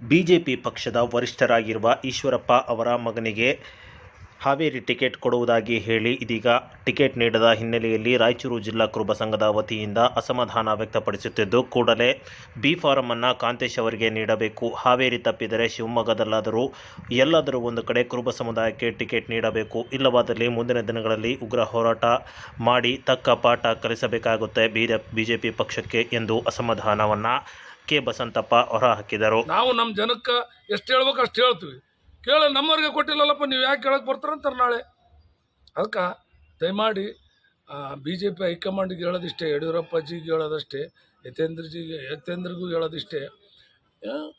BJP ಪಕ್ಷದ ವರಿಷ್ಠರಾಗಿರುವ ಈಶ್ವರಪ್ಪ ಅವರ ಮಗನಿಗೆ ಹಾವೇರಿ ಟಿಕೆಟ್ ಕೊಡುವುದಾಗಿ ಹೇಳಿ ಇದೀಗ ಟಿಕೆಟ್ ನೀಡದ ಹಿನ್ನೆಲೆಯಲ್ಲಿ ರಾಯಚೂರು ಜಿಲ್ಲಾ ಕುರುಬ ಸಂಘದ ವತಿಯಿಂದ ಅಸಮಾಧಾನ ವ್ಯಕ್ತಪಡಿಸುತ್ತಿದ್ದು, ಕೂಡಲೇ ಬಿ ಫಾರಂ ಅನ್ನು ಕಾಂತೇಶ್ ಅವರಿಗೆ ನೀಡಬೇಕು. ಹಾವೇರಿ ತಪ್ಪಿದರೆ ಶಿವಮೊಗ್ಗದಲ್ಲಾದರೂ ಎಲ್ಲಾದರೂ ಒಂದು ಕಡೆ ಕುರುಬ ಸಮುದಾಯಕ್ಕೆ ಟಿಕೆಟ್ ನೀಡಬೇಕು. ಇಲ್ಲವಾದಲ್ಲಿ ಮುಂದಿನ ದಿನಗಳಲ್ಲಿ ಉಗ್ರ ಹೋರಾಟ ಮಾಡಿ ತಕ್ಕ ಪಾಠ ಕಲಿಸಬೇಕಾಗುತ್ತೆ ಬಿಜೆಪಿ ಪಕ್ಷಕ್ಕೆ ಎಂದು ಅಸಮಾಧಾನವನ್ನು ಕೆ. ಬಸಂತಪ್ಪ ಹೊರಹಾಕಿದರು. ನಾವು ನಮ್ಮ ಜನಕ್ಕೆ ಎಷ್ಟು ಹೇಳ್ಬೇಕು ಅಷ್ಟು ಹೇಳ್ತೀವಿ. ಕೇಳ ನಮ್ಮವ್ರಿಗೆ ಕೊಟ್ಟಿಲ್ಲಲ್ಲಪ್ಪ, ನೀವು ಯಾಕೆ ಕೇಳಕ್ಕೆ ಬರ್ತಾರಂತಾರೆ ನಾಳೆ. ಅದಕ್ಕೆ ದಯಮಾಡಿ ಬಿ ಜೆ ಪಿ ಹೈಕಮಾಂಡ್ಗೆ ಹೇಳೋದಿಷ್ಟೇ, ಯಡಿಯೂರಪ್ಪಜಿಗೆ ಹೇಳೋದಷ್ಟೇ, ಯತೇಂದ್ರಜಿಗೆ, ಯತೇಂದ್ರಿಗೂ ಹೇಳೋದಿಷ್ಟೇ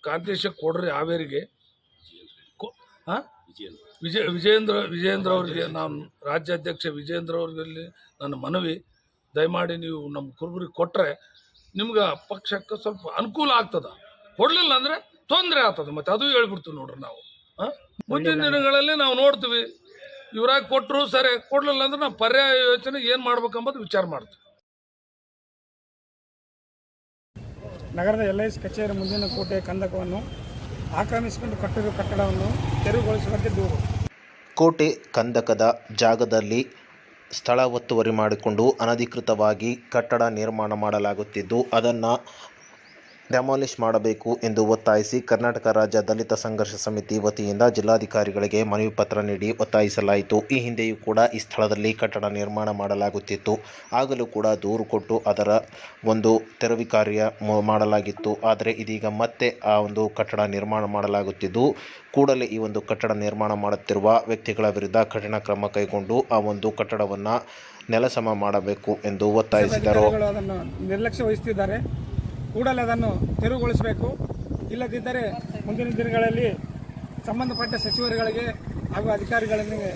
ಕಾಂತೇಶ ಕೊಡ್ರಿ ಹಾವೇರಿಗೆ. ಹಾಂ? ವಿಜಯ, ವಿಜಯೇಂದ್ರ ವಿಜಯೇಂದ್ರ ಅವ್ರಿಗೆ ನಾನು ರಾಜ್ಯಾಧ್ಯಕ್ಷ ವಿಜಯೇಂದ್ರ ಅವ್ರಿಗೆ ನನ್ನ ಮನವಿ. ದಯಮಾಡಿ ನೀವು ನಮ್ಮ ಕುರುಬರಿಗೆ ಕೊಟ್ಟರೆ ನಿಮ್ಗೆ ಪಕ್ಷಕ್ಕೆ ಸ್ವಲ್ಪ ಅನುಕೂಲ ಆಗ್ತದೆ. ಕೊಡಲಿಲ್ಲ ಅಂದರೆ ತೊಂದರೆ ಆಗ್ತದೆ. ಮತ್ತು ಅದು ಹೇಳ್ಬಿಡ್ತೀವಿ ನೋಡ್ರಿ ನಾವು? ಮುಂದಿನ ದಿನಗಳಲ್ಲಿ ನಾವು ನೋಡ್ತೀವಿ. ಇವ್ರಾಗ ಕೊಟ್ಟರು ಸರಿ ಕೊಡಲಿಲ್ಲ ಅಂದ್ರೆ ನಾವು ಪರ್ಯಾಯ ಯೋಚನೆ ಏನು ಮಾಡ್ಬೇಕಂಬುದು ವಿಚಾರ ಮಾಡ್ತೀವಿ. ನಗರದ ಎಲ್ ಐ ಸಿ ಕಚೇರಿ ಮುಂದಿನ ಕೋಟೆ ಕಂದಕವನ್ನು ಆಕ್ರಮಿಸಿಕೊಂಡು ಕಟ್ಟಿರುವ ಕಟ್ಟಡವನ್ನು ತೆರವುಗೊಳಿಸುವಂತೆ ದೂರು. ಕೋಟೆ ಕಂದಕದ ಜಾಗದಲ್ಲಿ ಸ್ಥಳ ಒತ್ತುವರಿ ಮಾಡಿಕೊಂಡು ಅನಧಿಕೃತವಾಗಿ ಕಟ್ಟಡ ನಿರ್ಮಾಣ ಮಾಡಲಾಗುತ್ತಿದ್ದು ಅದನ್ನು ಡೆಮಾಲಿಷ್ ಮಾಡಬೇಕು ಎಂದು ಒತ್ತಾಯಿಸಿ ಕರ್ನಾಟಕ ರಾಜ್ಯ ದಲಿತ ಸಂಘರ್ಷ ಸಮಿತಿ ವತಿಯಿಂದ ಜಿಲ್ಲಾಧಿಕಾರಿಗಳಿಗೆ ಮನವಿ ಪತ್ರ ನೀಡಿ ಒತ್ತಾಯಿಸಲಾಯಿತು. ಈ ಹಿಂದೆಯೂ ಕೂಡ ಈ ಸ್ಥಳದಲ್ಲಿ ಕಟ್ಟಡ ನಿರ್ಮಾಣ ಮಾಡಲಾಗುತ್ತಿತ್ತು. ಆಗಲೂ ಕೂಡ ದೂರು ಕೊಟ್ಟು ಅದರ ಒಂದು ತೆರವಿ ಕಾರ್ಯ ಮಾಡಲಾಗಿತ್ತು. ಆದರೆ ಇದೀಗ ಮತ್ತೆ ಆ ಒಂದು ಕಟ್ಟಡ ನಿರ್ಮಾಣ ಮಾಡಲಾಗುತ್ತಿದ್ದು, ಕೂಡಲೇ ಈ ಒಂದು ಕಟ್ಟಡ ನಿರ್ಮಾಣ ಮಾಡುತ್ತಿರುವ ವ್ಯಕ್ತಿಗಳ ವಿರುದ್ಧ ಕಠಿಣ ಕ್ರಮ ಕೈಗೊಂಡು ಆ ಒಂದು ಕಟ್ಟಡವನ್ನು ನೆಲಸಮ ಮಾಡಬೇಕು ಎಂದು ಒತ್ತಾಯಿಸಿದರು. ನಿರ್ಲಕ್ಷ್ಯ ವಹಿಸುತ್ತಿದ್ದಾರೆ ಕೂಡಲೇ ಅದನ್ನು ತೆರವುಗೊಳಿಸಬೇಕು. ಇಲ್ಲದಿದ್ದರೆ ಮುಂದಿನ ದಿನಗಳಲ್ಲಿ ಸಂಬಂಧಪಟ್ಟ ಸಚಿವರುಗಳಿಗೆ ಹಾಗೂ ಅಧಿಕಾರಿಗಳಿಗೆ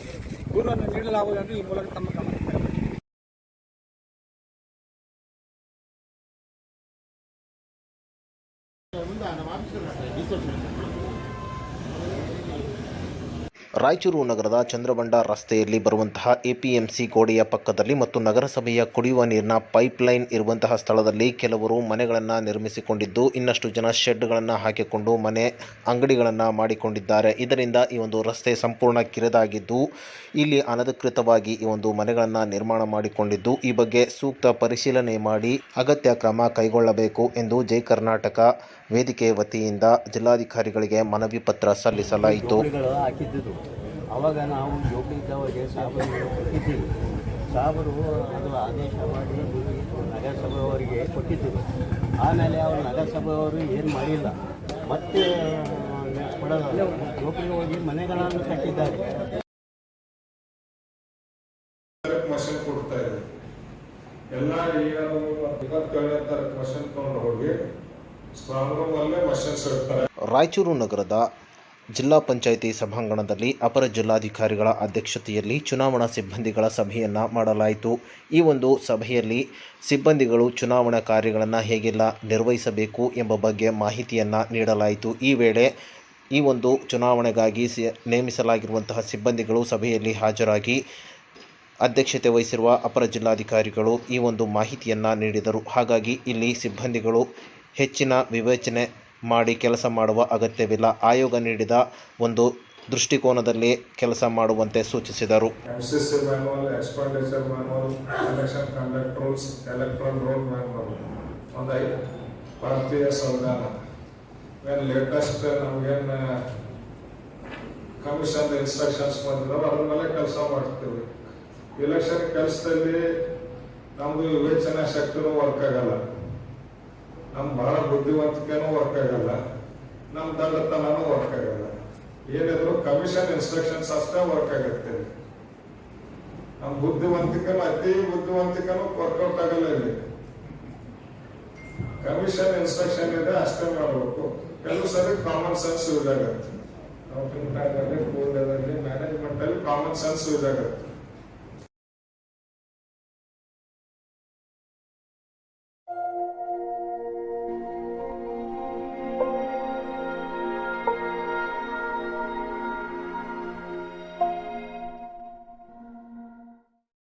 ದೂರನ್ನು ನೀಡಲಾಗುವುದು ಈ ಮೂಲಕ ತಮ್ಮ ಗಮನಕ್ಕೆ. ರಾಯಚೂರು ನಗರದ ಚಂದ್ರಬಂಡ ರಸ್ತೆಯಲ್ಲಿ ಬರುವಂತಹ ಎಪಿಎಂಸಿ ಗೋಡೆಯ ಪಕ್ಕದಲ್ಲಿ ಮತ್ತು ನಗರಸಭೆಯ ಕುಡಿಯುವ ನೀರಿನ ಪೈಪ್ಲೈನ್ ಇರುವಂತಹ ಸ್ಥಳದಲ್ಲಿ ಕೆಲವರು ಮನೆಗಳನ್ನು ನಿರ್ಮಿಸಿಕೊಂಡಿದ್ದು, ಇನ್ನಷ್ಟು ಜನ ಶೆಡ್ಗಳನ್ನು ಹಾಕಿಕೊಂಡು ಮನೆ ಅಂಗಡಿಗಳನ್ನು ಮಾಡಿಕೊಂಡಿದ್ದಾರೆ. ಇದರಿಂದ ಈ ಒಂದು ರಸ್ತೆ ಸಂಪೂರ್ಣ ಕಿರಿದಾಗಿದ್ದು, ಇಲ್ಲಿ ಅನಧಿಕೃತವಾಗಿ ಈ ಒಂದು ಮನೆಗಳನ್ನು ನಿರ್ಮಾಣ ಮಾಡಿಕೊಂಡಿದ್ದು, ಈ ಬಗ್ಗೆ ಸೂಕ್ತ ಪರಿಶೀಲನೆ ಮಾಡಿ ಅಗತ್ಯ ಕ್ರಮ ಕೈಗೊಳ್ಳಬೇಕು ಎಂದು ಜೈ ಕರ್ನಾಟಕ ವೇದಿಕೆ ವತಿಯಿಂದ ಜಿಲ್ಲಾಧಿಕಾರಿಗಳಿಗೆ ಮನವಿ ಪತ್ರ ಸಲ್ಲಿಸಲಾಯಿತು. ಅವಾಗ ನಾವು ಯೋಗ ಇದ್ದವಾಗೆ ಸಾಬರು ಕೊಟ್ಟಿದ್ದೀವಿ. ಸಾಬರು ಅದು ಆದೇಶ ಮಾಡಿ ನಗರಸಭೆಯವರಿಗೆ ಕೊಟ್ಟಿದ್ದರು ಆಮೇಲೆ ಅವರು ನಗರಸಭೆಯವರು ಏನು ಮಾಡಿಲ್ಲ. ಮತ್ತೆ ಕೊಡೋಲ್ಲ ಜೋಪಡಿಗೆ ಹೋಗಿ ಮನೆಗಳನ್ನು ಕಟ್ಟಿದ್ದಾರೆ. ತಾರೀಕು ಕೊಡ್ತಾ ಇದೆ. ಎಲ್ಲ ಇಪ್ಪತ್ತೇಳನೇ ತಾರೀಕು ಮಷನ್ ತಗೊಂಡು ಹೋಗಿ ಸ್ಟ್ರಾಂಗ್ ರೂಮ್ ಅಲ್ಲೇ ಮಷಿನ್ಸ್ ಇರ್ತಾರೆ ರಾಯಚೂರು ನಗರದ ಜಿಲ್ಲಾ ಪಂಚಾಯಿತಿ ಸಭಾಂಗಣದಲ್ಲಿ ಅಪರ ಜಿಲ್ಲಾಧಿಕಾರಿಗಳ ಅಧ್ಯಕ್ಷತೆಯಲ್ಲಿ ಚುನಾವಣಾ ಸಿಬ್ಬಂದಿಗಳ ಸಭೆಯನ್ನು ಮಾಡಲಾಯಿತು. ಈ ಒಂದು ಸಭೆಯಲ್ಲಿ ಸಿಬ್ಬಂದಿಗಳು ಚುನಾವಣಾ ಕಾರ್ಯಗಳನ್ನು ಹೇಗೆಲ್ಲ ನಿರ್ವಹಿಸಬೇಕು ಎಂಬ ಬಗ್ಗೆ ಮಾಹಿತಿಯನ್ನು ನೀಡಲಾಯಿತು. ಈ ವೇಳೆ ಈ ಒಂದು ಚುನಾವಣೆಗಾಗಿ ನೇಮಿಸಲಾಗಿರುವಂತಹ ಸಿಬ್ಬಂದಿಗಳು ಸಭೆಯಲ್ಲಿ ಹಾಜರಾಗಿ ಅಧ್ಯಕ್ಷತೆ ವಹಿಸಿರುವ ಅಪರ ಜಿಲ್ಲಾಧಿಕಾರಿಗಳು ಈ ಒಂದು ಮಾಹಿತಿಯನ್ನು ನೀಡಿದರು. ಹಾಗಾಗಿ ಇಲ್ಲಿ ಸಿಬ್ಬಂದಿಗಳು ಹೆಚ್ಚಿನ ವಿವೇಚನೆ ಮಾಡಿ ಕೆಲಸ ಮಾಡುವ ಅಗತ್ಯವಿಲ್ಲ. ಆಯೋಗ ನೀಡಿದ ಒಂದು ದೃಷ್ಟಿಕೋನದಲ್ಲಿ ಕೆಲಸ ಮಾಡುವಂತೆ ಸೂಚಿಸಿದರು. ಲೇಟೆಸ್ಟ್ ಕಮಿಷನ್ ಇನ್ಸ್ಟ್ರಕ್ಷನ್ಸ್ ಬಂದಿರೋ ಅದ್ರ ಮೇಲೆ ಕೆಲಸ ಮಾಡ್ತೀವಿ. ಇಲೆಕ್ಷನ್ ಕೆಲಸದಲ್ಲಿ ನಮ್ದು ವಿವೇಚನಾ ಶಕ್ತಿನೂ ವರ್ಕ್ ಆಗಲ್ಲ. ನಮ್ ಬಹಳ ಬುದ್ಧಿವಂತಿಕೆನೂ ವರ್ಕ್ ಆಗಲ್ಲ. ನಮ್ಮ ದಡ್ಡತನನೂ ವರ್ಕ್ ಆಗಲ್ಲ. ಏನಿದ್ರು ಕಮಿಷನ್ ಇನ್ಸ್ಟ್ರಕ್ಷನ್ಸ್ ಅಷ್ಟೇ ವರ್ಕ್ ಆಗುತ್ತೆ. ನಮ್ ಬುದ್ಧಿವಂತಿಕೆನೂ, ಅತಿ ಬುದ್ಧಿವಂತಿಕೆನೂ ವರ್ಕೌಟ್ ಆಗಲ್ಲ ಇಲ್ಲಿ. ಕಮಿಷನ್ ಇನ್ಸ್ಟ್ರಕ್ಷನ್ ಇದೆ, ಅಷ್ಟೇ ಮಾಡಬೇಕು. ಕೆಲವು ಸರಿ ಕಾಮನ್ ಸೆನ್ಸ್ ಯೂಸ್ ಆಗುತ್ತೆ. ನಾವು ಮ್ಯಾನೇಜ್ಮೆಂಟ್ ಅಲ್ಲಿ ಕಾಮನ್ ಸೆನ್ಸ್ ಯೂಸ್ ಆಗುತ್ತೆ.